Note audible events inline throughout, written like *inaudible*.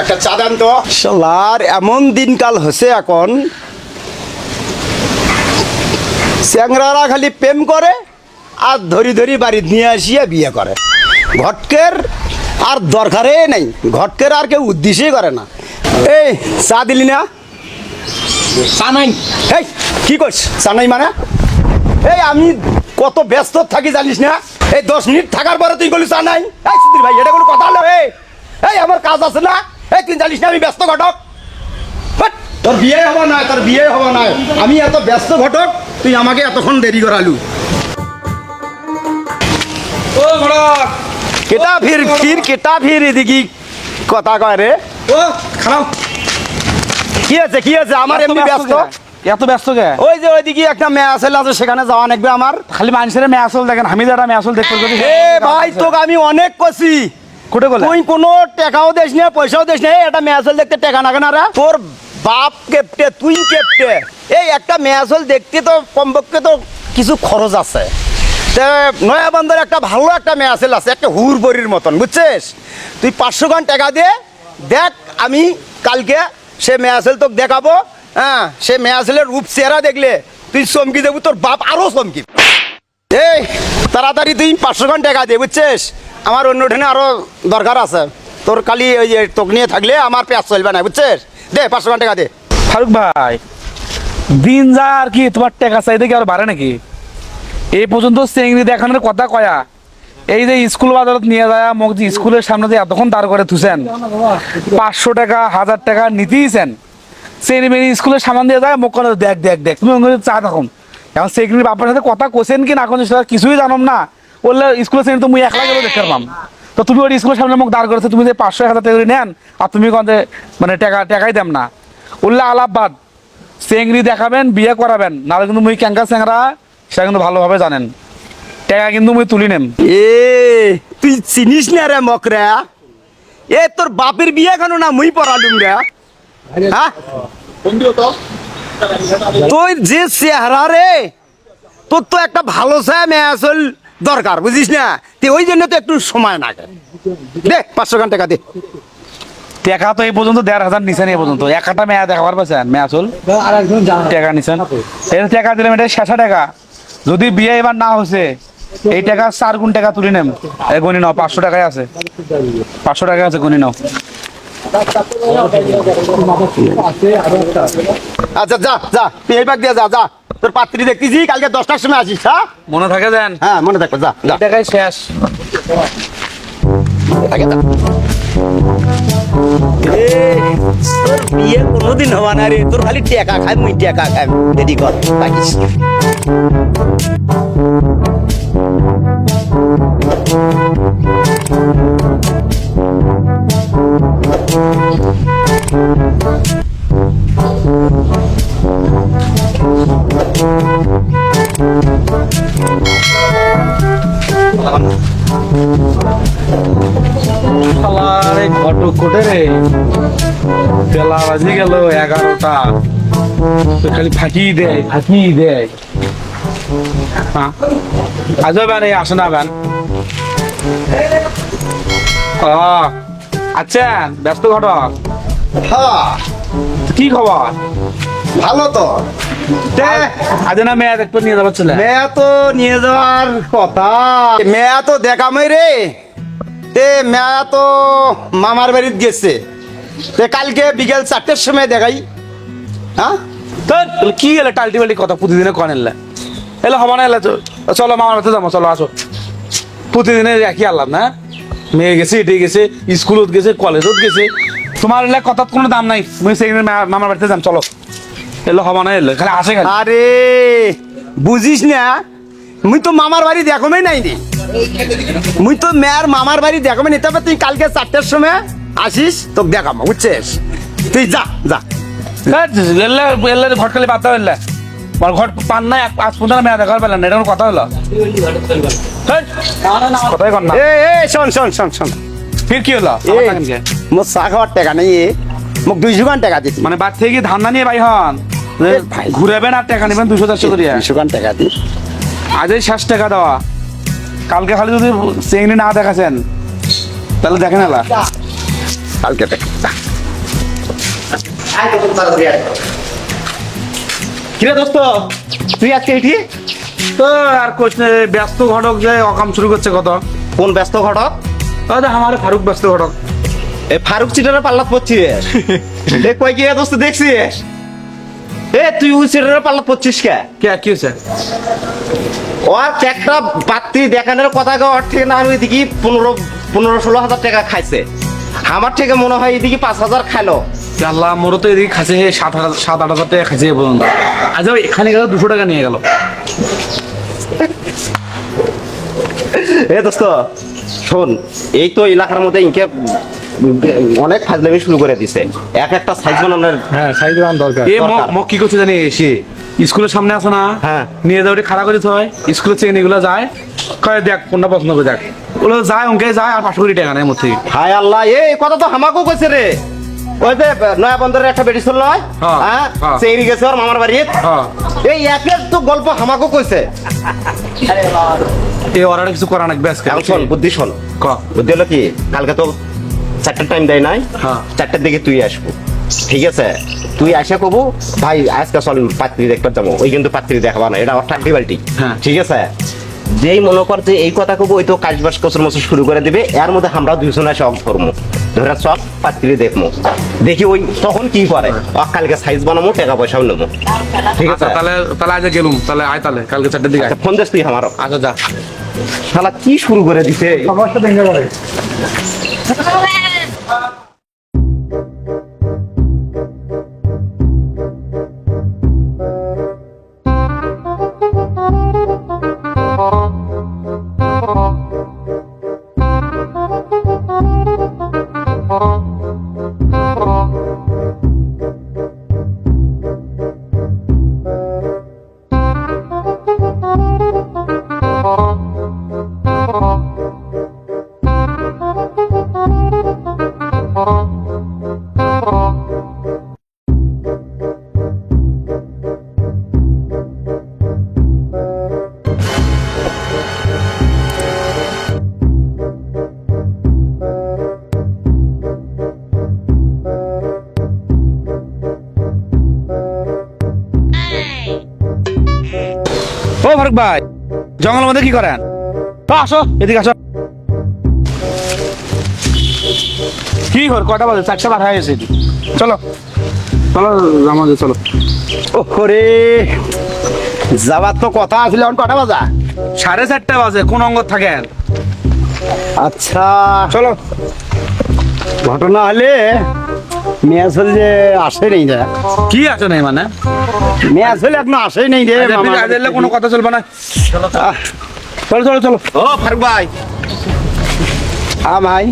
একটা চা দেন তো। শালার এমন দিনকাল হচ্ছে এখন চ্যাংরারা খালি প্রেম করে আর ধরি ধরি বাড়ি নিয়ে আসিয়া বিয়ে করে। ঘটকের আর দরকারে নেই ঘটকের আর কেউ উদ্দেশ্যই করে না। এই চা দিলি না? চা নাই। এই কি করছ? চা নাই মানে? এই আমি কত ব্যস্ত থাকি জানিস না? এই দশ মিনিট থাকার পরে তুই বলিস চা নাই। এই সুধীর ভাই এটা কোনো কথা হলো? এই এই আমার কাজ আছে না? এই তুই জানিস না আমি ব্যস্ত ঘটক? তোর বিয়ে হবা না তোর বিয়ে হবা না আমি এত ব্যস্ত ঘটক তুই আমাকে এতক্ষণ দেরি করালু। ও ঘটক কেটা ফির ফির কেটা ফির এদিকে কথা কয় রে? ও খারাপ। কি আছে কি আছে আমার এমনি ব্যস্ত এত ব্যস্ত কে? ওই যে ওইদিকে একটা মেয়ে আছে আছে সেখানে যাওয়া নাকবে আমার। খালি মানুষের মেয়াসল দেখেন আমি একটা মেয়াসল দেখতে এ ভাই তোকে আমি অনেক কছি কোটে কোনো টাকাও পয়সাও দেখতে টাকা না রে। তোর বাপ কেপটে, তুই এই একটা দেখতে তো কমপক্ষে তো কিছু খরচ আছে। একটা ভালো একটা মেয়াচল আছে, একটা হুর বড়ির মতন, বুঝছিস? তুই পাঁচশো গান টাকা দে, দেখ আমি কালকে সে মেয়াচল তোকে দেখাবো হ্যাঁ সে মেয়াচলের রূপ চেহারা দেখলে তুই চমকি দেবো, তোর বাপ আরও চমকি। এই, তাড়াতাড়ি তুই পাঁচশো খান টাকা দে, বুঝছিস? আমার অন্য ঠেনে আরও দরকার আছে। তোর কালি ওই যে তোক নিয়ে থাকলে আমার পেঁয়াজ চলবে না, বুঝছিস? দে, পাঁচশো টাকা দে। ফারুক ভাই, দিন যা আর কি, তোমার টাকা চাইতে কি আর বাড়ে নাকি? এই পর্যন্ত চেংড়ি দেখানোর কথা কয়া। এই যে স্কুল বাজারত নিয়ে যায়, মোক যে স্কুলের সামনে যে এতক্ষণ দাঁড় করে থুছেন, পাঁচশো টাকা, হাজার টাকা নিতেইছেন। চেংড়ি মেরি স্কুলের সামনে দিয়ে যায়, মোক দেখ দেখ দেখ, তুমি চা তখন এখন চেংড়ির বাবার সাথে কথা কোসেন কি না কোন কিছুই জানম না। বললে স্কুলের চেংড়ি তো মুই একলা গেলে দেখতে পারলাম। তো তুমি ওই স্কুলের সামনে মোক দাঁড় করেছ, তুমি যে পাঁচশো, এক হাজার টাকা নেন, আর তুমি কোন মানে টাকা, টাকাই দেম না। উল্লাহ আলাপবাদ চেংড়ি দেখাবেন, বিয়ে করাবেন, নাহলে কিন্তু মুই ক্যাঙ্কা চেংরা সেটা কিন্তু ভালোভাবে জানেন। টাকা কিন্তু মুই তুলি নেম। এ, তুই চিনিস না রে মকরা? এ, তোর বাপের বিয়ে কেন না মুই পড়ালুম রে? হ্যাঁ? তোর যে চেহারা রে, তোর তো একটা ভালো ছায়া মেয়ে আসল দরকার বুঝিস না? তুই ওই জন্য তো একটু সময় লাগে। দে পাঁচশো খান টাকা দে। টাকা তো এই পর্যন্ত দেড় হাজার নিছেন এই পর্যন্ত। একটা মেয়া দেখাবার পাচ্ছেন মেয়া চল? টাকা নিছেন। এই টাকা দিলাম এটা শেষা টাকা। যদি বিয়ে এবার না হয়েছে এই টাকা চার গুণ টাকা তুলি নেম। এই গণি নাও পাঁচশো টাকায় আছে। পাঁচশো টাকায় আছে গণি নাও। আচ্ছা যা যা তুই এই বাগ দিয়ে যা যা। তোর পাত্রী দেখতেছি কালকে দশটার সময় আসিস হ্যাঁ? মনে থাকে দেন। হ্যাঁ মনে থাকবে যা যা। দেখাই শেষ। বিয়ে কোনোদিন হওয়া না রে। তোর খালি টেকা খাই মুই টেকা খাই দেরি কর ঘটক কোটে রে। বেলা বাজি গেল এগারোটা। খালি ফাঁকি দেয় ফাঁকি দেয় হ্যাঁ। ব্যান এই আসে না ব্যান। আচ্ছা ব্যস্ত ঘটক? হ্যাঁ। কি খবর? ভালো তো। আজ না মেয়ে একটু নিয়ে যাবার ছেলে। মেয়া তো নিয়ে যাওয়ার কথা। মেয়া তো দেখামই রে। তে মেয়া তো মামার বাড়িতে গেছে। তে কালকে বিকেল চারটের সময় দেখাই। হ্যাঁ? তাহলে কি এলে টাল্টি বাল্টি কথা প্রতিদিনে কন এলে? এলে হবা না এলে তো চলো মামার বাড়িতে যাব চলো আসো। প্রতিদিনে একই আল্লাহ না? মেয়ে গেছে এটি গেছে স্কুলত গেছে কলেজত গেছে। তোমার এলে কথার কোনো দাম নাই মুই সেখানে মামার বাড়িতে যাম চলো। এলে হবা না এলে খালি আসে আরে বুঝিস না মুই তো মামার বাড়ি দেখমই নাই রে। মুই তো মেয়ার মামার বাড়ি দেখমই নাই তবে তুই কালকে চারটের সময় আসিস তোকে দেখাবো বুঝছিস? তুই যা যা। ঘটকালি বাদ দাও এলে। আমার ঘট পান নাই আজ পর্যন্ত মেয়ে দেখার পেলাম না এটা কথা হলো? কথাই কর না। এ এ শোন শোন শোন শোন। ফির কি হলো? মোর চা খাওয়ার টাকা নেই মোক টাকা মানে বাদ থেকে ধান্দা নিয়ে ভাই হন। ঘুরাবেন আর টাকা নেবেন দুশো চারশো করিয়া। গান টাকা দি আজ শেষ টাকা দেওয়া। কালকে খালি যদি চেংড়ি না দেখাছেন তাহলে দেখেন এলা। কালকে দেখ। কিরে দোস্ত তুই আজকে এটি? তো আর কোচ ব্যস্ত ঘটক যে অকাম শুরু করছে কত? কোন ব্যস্ত ঘটক? আমার ফারুক ব্যস্ত ঘটক। এ ফারুক চিটারে পাল্লাত পড়ছিস? *laughs* দেখ কই গিয়ে দোস্ত দেখছিস? এ তুই ওই চিটারে পাল্লাত পড়ছিস কে? কে কি হয়েছে ওর একটা পাত্রী দেখানোর কথা ওর থেকে না আমি এদিকে পনেরো পনেরো ষোলো হাজার টাকা খাইছে। আমার থেকে মনে হয় এদিকে পাঁচ হাজার খাইলো। আল্লাহ মোরও তো এদিকে খাইছে সাত হাজার সাত আট হাজার টাকা খাইছে পর্যন্ত। আজ এখানে গেল দুশো টাকা নিয়ে গেল। এ দোস্ত শোন এই তো এলাকার মধ্যে ইনকে অনেক ফাজলামি শুরু করে দিছে। এক একটা সাইজ বানানোর হ্যাঁ সাইজ বানানো দরকার। এ মক কি করছে জানি সে স্কুলের সামনে আছে না? হ্যাঁ। নিয়ে যাও খারাপ করে হয়। স্কুলের চেয়ে এগুলো যায়। কয় দেখ কোনটা পছন্দ করে দেখ। ওগুলো যায় অঙ্কে যায় আর পাঁচশো কোটি টাকা নেয় মধ্যে হায় আল্লাহ এই কথা তো হামাকেও কইছে রে। ওই যে নয়া বন্দরের একটা বেটি ছিল নয়? হ্যাঁ, হ্যাঁ হ্যাঁ। গেছে ওর মামার বাড়িত হ্যাঁ। এই একের তো গল্প হামাকেও কইছে। এই অর্ডার কিছু করা আজকে এখন শোন বুদ্ধি শোন ক? বুদ্ধি হলো কি কালকে তো চারটার টাইম দেয় নাই। চারটার দিকে তুই আসব। ঠিক আছে? তুই আসে কবু ভাই আজকে চল পাত্রী দেখতে যাব। ওই কিন্তু পাত্রী দেখাবা না এটা অর্থাৎ বাল্টি হ্যাঁ। ঠিক আছে? যেই মনে কর যে এই কথা কবু ওই তো কাজবাস কচুর মতো শুরু করে দিবে এর মধ্যে আমরা দুইজনে সব ধরবো ধরে সব পাত্রী দেখব দেখি ওই তখন কি করে? কালকে সাইজ বানাবো টাকা পয়সাও নেব ঠিক আছে? আচ্ছা তাহলে তাহলে আজ গেলুম তাহলে আয় তাহলে কালকে চারটের দিকে আয়। আচ্ছা, ফোন দিস তুই আমারও আচ্ছা যা। শালা কি শুরু করে দিছে? সমস্যা ভেঙে যাবে ও ফারুক ভাই জঙ্গলের মধ্যে কি করেন? আসো। এদিকে আসো। কি কর কটা বাজে? চারটা বার হয়ে গেছে। চলো। চলো আমাদের চলো। ওরে যাবার তো কথা আছিল এখন কটা বাজা? সাড়ে চারটা বাজে কোন অঙ্গ থাকেন? আচ্ছা। চলো। ঘটনা হলে মেয়ে আসল যে আসে নেই রে। কি আছে নাই মানে? মেয়ে আসলে এখনও আসে নেই রে কোনো কথা চলবে না। চলো চলো চলো। ও ফারুক ভাই। হ্যাঁ ভাই।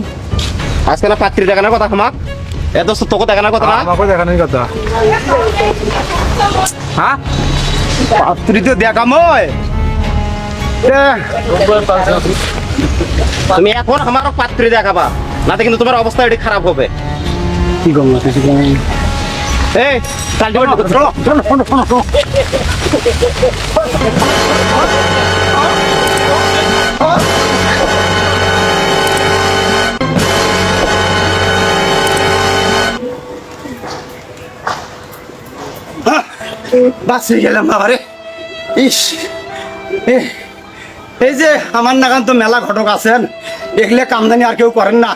আজকে না পাত্রী দেখানোর কথা আমাক এ দোস্ত তোকে দেখানোর কথা না? আমাকে দেখানোর কথা। হ্যাঁ? পাত্রী তো দেখামই এ, তুমি এখন আমার পাত্রী দেখাবা নাতে কিন্তু তোমার অবস্থা এটি খারাপ হবে। কি করব? কিছু এই কালটিভেট চলো চলো শোনো শোনো শোনো বাঁচিয়ে গেলাম বাবারে। ইস এই যে আমার নাগান তো মেলা ঘটক আছেন এগুলো কামদানি আর কেউ করেন না।